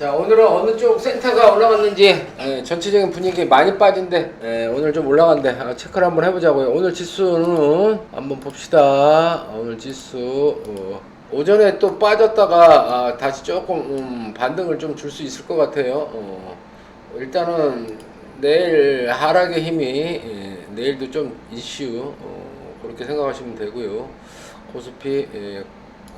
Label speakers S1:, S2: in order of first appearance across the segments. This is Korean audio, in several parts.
S1: 자 오늘은 어느 쪽 센터가 올라갔는지 예, 전체적인 분위기 많이 빠진데 예, 오늘 좀 올라간대 아, 체크를 한번 해보자고요. 오늘 지수는 한번 봅시다. 아, 오늘 지수 어, 오전에 또 빠졌다가 아, 다시 조금 음, 반등을 좀 줄 수 있을 것 같아요. 어, 일단은 내일 하락의 힘이 예, 내일도 좀 이슈 어, 그렇게 생각하시면 되고요. 코스피 예,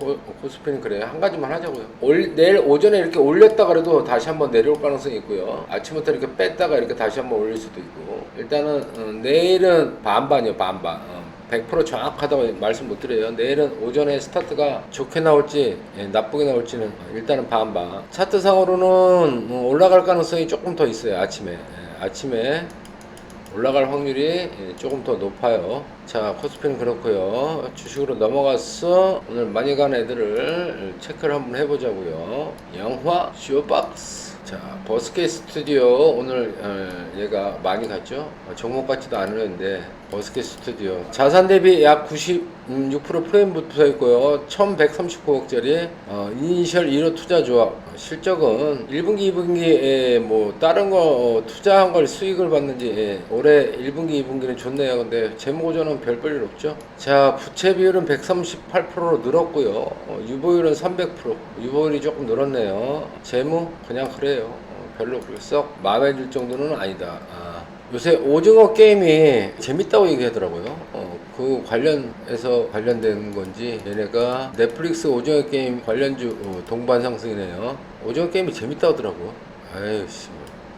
S1: 코, 코스피는 그래 한 가지만 하자고요. 올, 내일 오전에 이렇게 올렸다 그래도 다시 한번 내려올 가능성이 있고요. 아침부터 이렇게 뺐다가 이렇게 다시 한번 올릴 수도 있고 일단은 어, 내일은 반반이요 반반. 어, 100% 정확하다고 말씀 못 드려요. 내일은 오전에 스타트가 좋게 나올지 예, 나쁘게 나올지는 일단은 반반. 차트상으로는 어, 올라갈 가능성이 조금 더 있어요. 아침에 예, 아침에 올라갈 확률이 예, 조금 더 높아요. 자, 코스피는 그렇고요. 주식으로 넘어가서 오늘 많이 간 애들을 체크를 한번 해보자고요. 영화 쇼박스. 자, 버스케 스튜디오 오늘 어, 얘가 많이 갔죠. 어, 종목 같지도 않은데 버스케 스튜디오 자산 대비 약 96% 프레임 붙어 있고요. 1,139억짜리 어, 이니셜 1호 투자 조합 실적은 1분기, 2분기에 뭐 다른 거 어, 투자한 걸 수익을 받는지 예, 올해 1분기, 2분기는 좋네요. 근데 재무고전은 별볼일 없죠. 자, 부채 비율은 138%로 늘었고요. 어, 유보율은 300%. 유보율이 조금 늘었네요. 재무 그냥 그래요. 어, 별로 썩 마음에 들 정도는 아니다. 아, 요새 오징어 게임이 재밌다고 얘기하더라고요. 어, 그 관련해서 관련된 건지 얘네가 넷플릭스 오징어 게임 관련주 어, 동반 상승이네요. 오징어 게임이 재밌다고 하더라고. 아이씨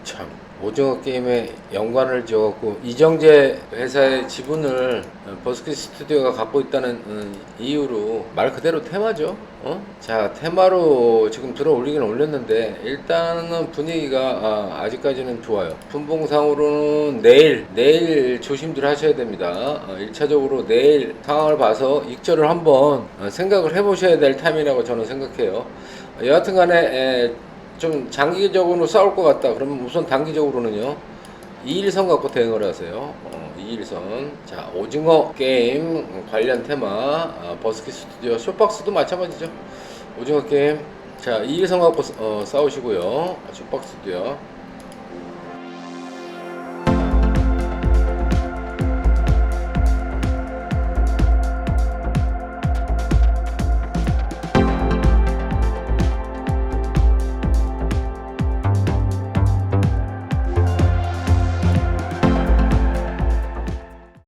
S1: 참 오징어 게임에 연관을 지어갖고 이정재 회사의 지분을 어, 버스킷 스튜디오가 갖고 있다는 어, 이유로 말 그대로 테마죠. 어? 자 테마로 지금 들어 올리긴 올렸는데 일단은 분위기가 아, 직까지는 좋아요. 분봉상으로는 내일 내일 조심들 하셔야 됩니다. 어, 1차적으로 내일 상황을 봐서 익절을 한번 어, 생각을 해보셔야 될 타임이라고 저는 생각해요. 어, 여하튼간에 에, 좀 장기적으로 싸울 것 같다. 그러면 우선 단기적으로는요. 2일선 갖고 대응을 하세요. 어, 2일선. 자, 오징어 게임 관련 테마, 아, 버스킷 스튜디오, 쇼박스도 마찬가지죠. 오징어 게임. 자, 2일선 갖고 어, 싸우시고요. 쇼박스 스튜디오.